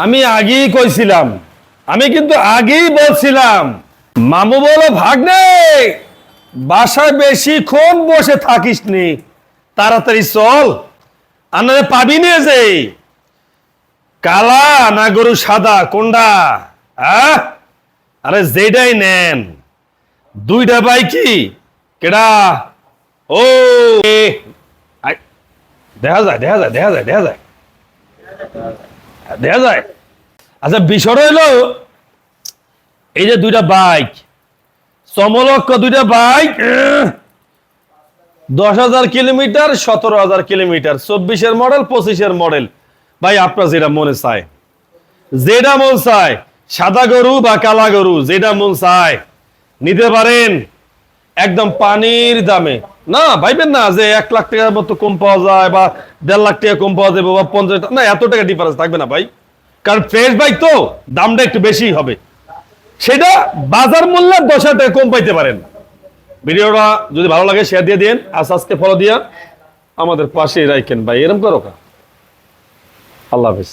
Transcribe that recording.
আমি আগেই কইছিলাম, আমি কিন্তু আগেই বলছিলাম, মামু বলো ভাগ্নে, বাসায় বেশিক্ষণ বসে থাকিস নি, তাড়াতাড়ি চল আনারে পাবি নিয়ে যে। কালা না গরু সাদা কোনটা? আরে যেটাই নেন দুইটা বাইকি কেডা? ও দেখা যায় দেখা যায় দেখা যায় দেখা যায়। দেখা যায়। আচ্ছা বিষয় হইল, এই যে দুইটা বাইক, সমলক্ষ দুইটা বাইক, দশ হাজার কিলোমিটার, সতেরো হাজার কিলোমিটার, চব্বিশের মডেল, পঁচিশের মডেল। ভাই, আপনার যেটা মনে চায়, যেটা মন চায়, সাদা গরু বা কালা গরু, যেটা মন চায়, নিতে পারেন, একদম পানির দামে। না, ভাইবেন না যে এক লাখ টাকার মতো কম পাওয়া যায় বা দেড় লাখ টাকা কম পাওয়া যাবে বা পঞ্চাশ না, এত টাকা ডিফারেন্স থাকবে না ভাই। কারণ ফ্রেশ বাইক তো দামটা একটু বেশি হবে। সেটা বাজার মূল্যে দশ হাজার টাকা কম পাইতে পারেন। ভিডিওটা যদি ভালো লাগে শেয়ার দিয়ে দিন আর আজকে ফলো দিয়া আমাদের পাশেই রাখেন ভাই। এরম করো আল্লাহ হাফিজ।